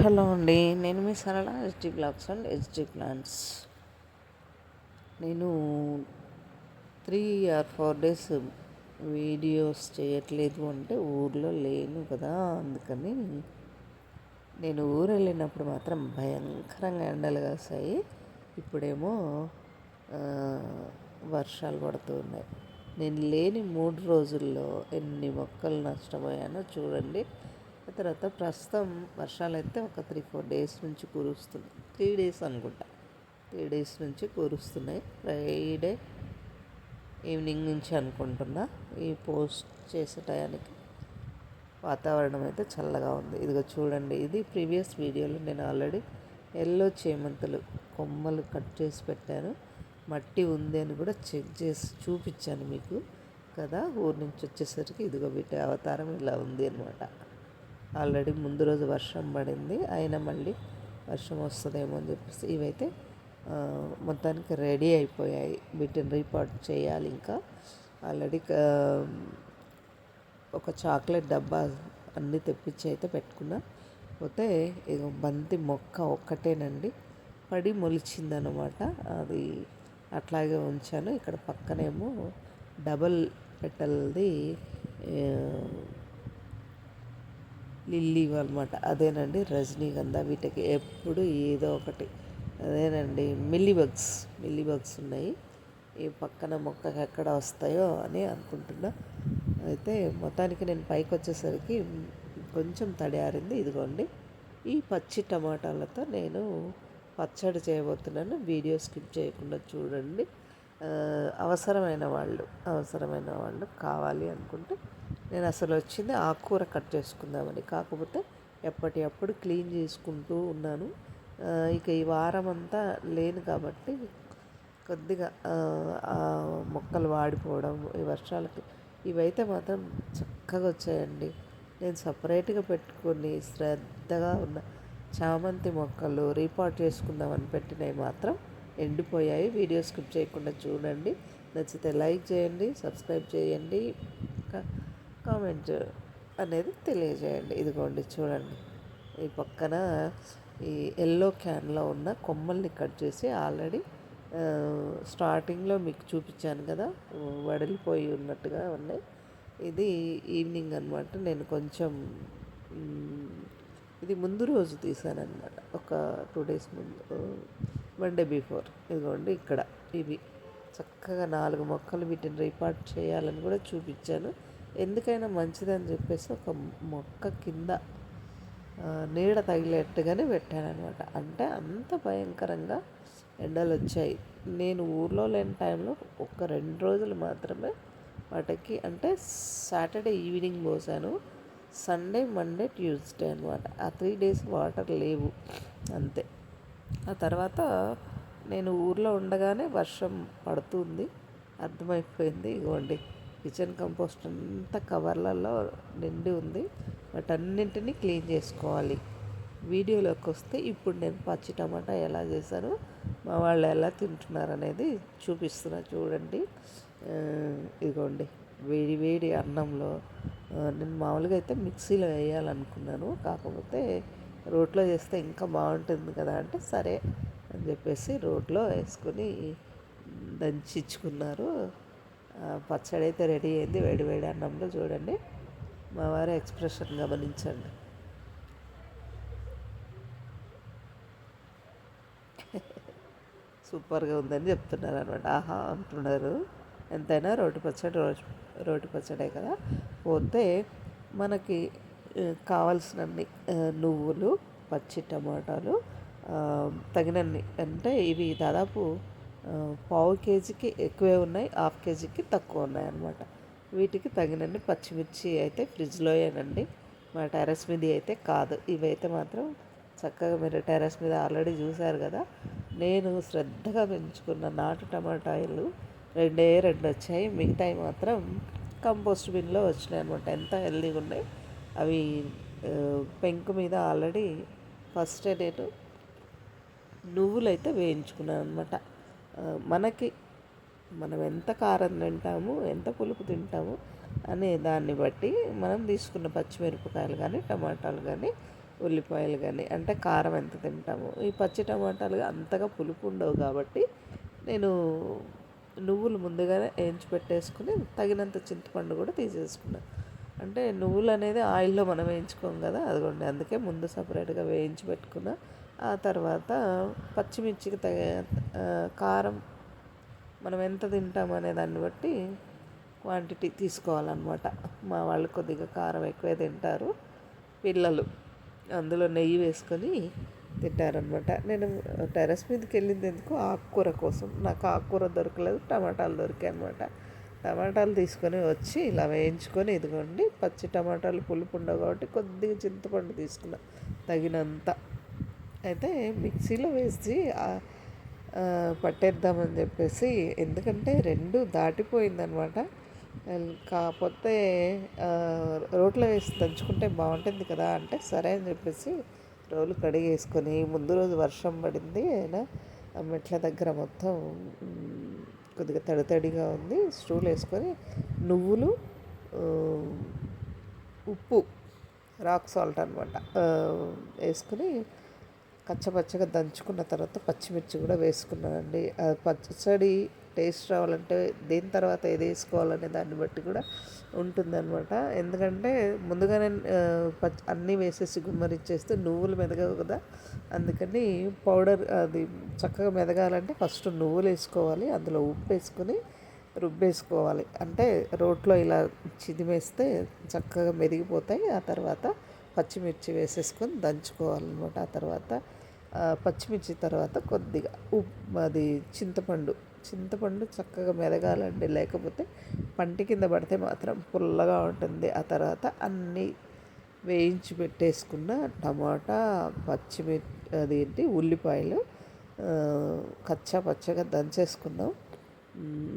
Hello అండి నేను మీ Sarala HD blogs and HD plans నేను three or four days videos చేయట్లేదు అంటే ఊర్లో లేను కదా అందుకని నేను ఊరు వెళ్ళినప్పుడు మాత్రం భయంకరంగా ఎండలు కాసాయి. ఇప్పుడేమో వర్షాలు పడుతున్నాయి నేను లేని మూడు రోజుల్లో ఎన్ని మొక్కలు నష్టపోయానో చూడండి. తర్వాత ప్రస్తుతం వర్షాలు అయితే ఒక త్రీ ఫోర్ డేస్ నుంచి కురుస్తున్నాయి త్రీ డేస్ అనుకుంటా. త్రీ డేస్ నుంచి కురుస్తున్నాయి. ఫ్రైడే ఈవినింగ్ నుంచి అనుకుంటున్నా. ఈ పోస్ట్ చేసే టయానికి వాతావరణం అయితే చల్లగా ఉంది. ఇదిగో చూడండి ఇది ప్రీవియస్ వీడియోలో నేను ఆల్రెడీ ఎల్లో చేమంతులు కొమ్మలు కట్ చేసి పెట్టాను. మట్టి ఉంది అని కూడా చెక్ చేసి చూపించాను మీకు. కదా ఊరి నుంచి వచ్చేసరికి ఇదిగో వీటి అవతారం ఇలా ఉంది అనమాట ఆల్రెడీ ముందు రోజు వర్షం పడింది. అయినా మళ్ళీ వర్షం వస్తుందేమో అని చెప్పేసి ఇవైతే మొత్తానికి రెడీ అయిపోయాయి. వీటిని రీపాట్ చేయాలి ఇంకా. ఆల్రెడీ ఒక చాక్లెట్ డబ్బా అన్నీ తెప్పించి అయితే పెట్టుకున్నా. పోతే ఇక బంతి మొక్క ఒక్కటేనండి. పడి మొలిచిందనమాట. అది అట్లాగే ఉంచాను. ఇక్కడ పక్కనేమో డబల్ పెటల్ది లిల్లీ అనమాట అదేనండి రజనీగంధ వీటికి ఎప్పుడు ఏదో ఒకటి. అదేనండి మిల్లీ బగ్స్ మిల్లీ బగ్స్ ఉన్నాయి. ఈ పక్కన మొక్కకి ఎక్కడ వస్తాయో అని అనుకుంటున్నా. అయితే మొత్తానికి నేను పైకి వచ్చేసరికి కొంచెం తడి ఆరింది ఇదిగోండి ఈ పచ్చి టమాటాలతో నేను పచ్చడి చేయబోతున్నాను. వీడియో స్కిప్ చేయకుండా చూడండి. అవసరమైన వాళ్ళు అవసరమైన వాళ్ళు కావాలి అనుకుంటే నేను అసలు వచ్చింది ఆకుకూర కట్ చేసుకుందామని. కాకపోతే ఎప్పటికప్పుడు క్లీన్ చేసుకుంటూ ఉన్నాను. ఇక ఈ వారం అంతా లేను కాబట్టి కొద్దిగా మొక్కలు వాడిపోవడం ఈ వర్షాలకి ఇవైతే మాత్రం చక్కగా వచ్చాయండి. నేను సపరేట్గా పెట్టుకొని శ్రద్ధగా ఉన్న చామంతి మొక్కలు రీపాట్ చేసుకుందామని పెట్టినవి మాత్రం ఎండిపోయాయి. వీడియో స్కిప్ చేయకుండా చూడండి. నచ్చితే లైక్ చేయండి సబ్స్క్రైబ్ చేయండి. ఇంకా కామెంట్ అనేది తెలియజేయండి. ఇదిగోండి చూడండి. ఈ పక్కన ఈ ఎల్లో క్యాన్లో ఉన్న కొమ్మల్ని కట్ చేసి ఆల్రెడీ స్టార్టింగ్లో మీకు చూపించాను కదా వడిలిపోయి ఉన్నట్టుగా ఉన్నాయి. ఇది ఈవినింగ్ అనమాట నేను కొంచెం ఇది ముందు రోజు తీసానమాట ఒక టూ డేస్ ముందు వన్ డే బిఫోర్ ఇదిగోండి ఇక్కడ ఇవి. చక్కగా నాలుగు మొక్కలు వీటిని రిపార్ట్ చేయాలని కూడా చూపించాను. ఎందుకైనా మంచిదని చెప్పేసి ఒక మొక్క కింద నీడ తగిలేట్టుగానే పెట్టాను అనమాట అంటే అంత భయంకరంగా ఎండలు వచ్చాయి. నేను ఊర్లో లేని టైంలో ఒక రెండు రోజులు మాత్రమే వాటికి అంటే సాటర్డే ఈవినింగ్ పోసాను. సండే మండే ట్యూస్డే అనమాట ఆ త్రీ డేస్ వాటర్ లేవు అంతే. ఆ తర్వాత నేను ఊర్లో ఉండగానే వర్షం పడుతుంది అర్థమైపోయింది ఇగోండి. కిచెన్ కంపోస్ట్ అంతా కవర్లలో నిండి ఉంది. వాటన్నింటినీ క్లీన్ చేసుకోవాలి. వీడియోలోకి వస్తే ఇప్పుడు నేను పచ్చి టమాటా ఎలా చేశాను మా వాళ్ళు ఎలా తింటున్నారు అనేది చూపిస్తున్నా చూడండి. ఇదిగోండి వేడి వేడి అన్నంలో నేను మామూలుగా అయితే మిక్సీలో వేయాలనుకున్నాను. కాకపోతే రోట్లో చేస్తే ఇంకా బాగుంటుంది కదా అంటే సరే అని చెప్పేసి రోట్లో వేసుకొని దంచిచ్చుకున్నారు. పచ్చడి అయితే రెడీ అయింది. వేడి వేడి అన్నంలో చూడండి. మా వారి ఎక్స్ప్రెషన్ గమనించండి. సూపర్గా ఉందని చెప్తున్నారు అనమాట ఆహా అంటున్నారు. ఎంతైనా రోటి పచ్చడి రోటి రోటి పచ్చడే కదా. పోతే మనకి కావాల్సినన్ని నువ్వులు పచ్చి టమాటాలు తగినన్ని అంటే ఇవి దాదాపు పావు కేజీకి ఎక్కువే ఉన్నాయి హాఫ్ కేజీకి తక్కువ ఉన్నాయి అన్నమాట వీటికి తగినన్ని పచ్చిమిర్చి అయితే ఫ్రిడ్జ్లోయేనండి. మా టెర్రస్ మీద అయితే కాదు. ఇవైతే మాత్రం చక్కగా మీరు టెర్రస్ మీద ఆల్రెడీ చూశారు కదా నేను శ్రద్ధగా పెంచుకున్న నాటు టమాటాయిలు రెండే రెండు వచ్చాయి. మిగతాయి మాత్రం కంపోస్ట్ బిన్లో వచ్చినాయి అనమాట ఎంత హెల్దీగా ఉన్నాయి. అవి పెంకు మీద ఆల్రెడీ ఫస్ట్ నేను నువ్వులైతే వేయించుకున్నాను అనమాట మనకి మనం ఎంత కారం తింటాము ఎంత పులుపు తింటాము అనే దాన్ని బట్టి మనం తీసుకున్న పచ్చిమిరపకాయలు కానీ టమాటాలు కానీ ఉల్లిపాయలు కానీ అంటే కారం ఎంత తింటాము. ఈ పచ్చి టమాటాలు అంతగా పులుపు ఉండవు కాబట్టి నేను నువ్వులు ముందుగానే వేయించి పెట్టేసుకుని తగినంత చింతపండు కూడా తీసేసుకున్నాను అంటే నువ్వులు అనేది ఆయిల్లో మనం వేయించుకోం కదా అదిగోండి అందుకే ముందు సపరేట్గా వేయించి పెట్టుకున్న. ఆ తర్వాత పచ్చిమిర్చికి తగ కారం మనం ఎంత తింటాం అనే దాన్ని బట్టి క్వాంటిటీ తీసుకోవాలన్నమాట. మా వాళ్ళు కొద్దిగా కారం ఎక్కువే తింటారు పిల్లలు అందులో నెయ్యి వేసుకొని తింటారనమాట నేను టెర్రస్ మీదకి వెళ్ళింది ఎందుకు? ఆకుకూర కోసం. నాకు ఆకుకూర దొరకలేదు టమాటాలు దొరికాయి అనమాట టమాటాలు తీసుకొని వచ్చి ఇలా వేయించుకొని ఇదిగోండి పచ్చి టమాటాలు పులుపు ఉండవు కాబట్టి కొద్దిగా చింతపండు తీసుకున్నా తగినంత. అయితే మిక్సీలో వేసి పట్టేద్దామని చెప్పేసి ఎందుకంటే రెండు దాటిపోయిందనమాట. కాకపోతే రోట్లో వేసి దంచుకుంటే బాగుంటుంది కదా అంటే సరే అని చెప్పేసి రోలు కడిగేసుకొని ముందు రోజు వర్షం పడింది అయినా మెట్ల దగ్గర మొత్తం కొద్దిగా తడి తడిగా ఉంది. స్టూల్ వేసుకొని నువ్వులు ఉప్పు రాక్ సాల్ట్ అనమాట వేసుకుని కచ్చపచ్చగా దంచుకున్న తర్వాత పచ్చిమిర్చి కూడా వేసుకున్నానండి. పచ్చడి టేస్ట్ రావాలంటే దేని తర్వాత ఏది వేసుకోవాలనే దాన్ని బట్టి కూడా ఉంటుందన్నమాట. ఎందుకంటే ముందుగానే పచ్చి అన్నీ వేసేసి గుమ్మరిచ్చేస్తే నువ్వులు మెదగవు కదా. అందుకని పౌడర్ అది చక్కగా మెదగాలంటే ఫస్ట్ నువ్వులు వేసుకోవాలి అందులో ఉప్పు వేసుకొని రుబ్బేసుకోవాలి. అంటే రోట్లో ఇలా చిదిమేస్తే చక్కగా మెదిగిపోతాయి. ఆ తర్వాత పచ్చిమిర్చి వేసేసుకొని దంచుకోవాలన్నమాట. ఆ తర్వాత పచ్చిమిర్చి తర్వాత కొద్దిగా ఉప్పు అది చింతపండు. చింతపండు చక్కగా మెదగాలండి. లేకపోతే పంటి కింద పడితే మాత్రం పుల్లగా ఉంటుంది. ఆ తర్వాత అన్నీ వేయించి పెట్టేసుకున్న టమాటా పచ్చిమిర్చి అదేంటి ఉల్లిపాయలు కచ్చా పచ్చగా దంచేసుకుందాం.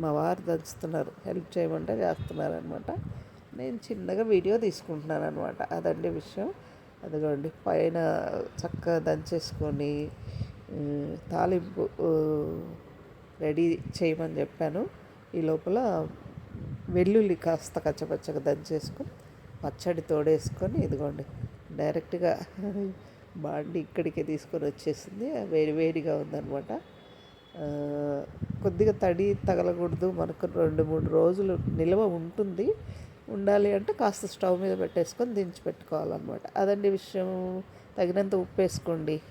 మా వారు దంచుతున్నారు. హెల్ప్ చేయమంటే చేస్తున్నారు అనమాట నేను చిన్నగా వీడియో తీసుకుంటున్నాను అనమాట అదండి విషయం. అదిగోండి పైన చక్కగా దంచేసుకొని తాలింపు రెడీ చేయమని చెప్పాను. ఈ లోపల వెల్లుల్లి కాస్త కచ్చపచ్చగా దంచేసుకొని పచ్చడి తోడేసుకొని ఇదిగోండి డైరెక్ట్గా బాండి ఇక్కడికే తీసుకొని వచ్చేసింది. వేడి వేడిగా ఉందనమాట కొద్దిగా తడి తగలకూడదు. మనకు రెండు మూడు రోజులు నిల్వ ఉంటుంది. ఉండాలి అంటే కాస్త స్టవ్ మీద పెట్టేసుకొని దించి పెట్టుకోవాలన్నమాట. అదండి విషయం. తగినంత ఉప్పు వేసుకోండి.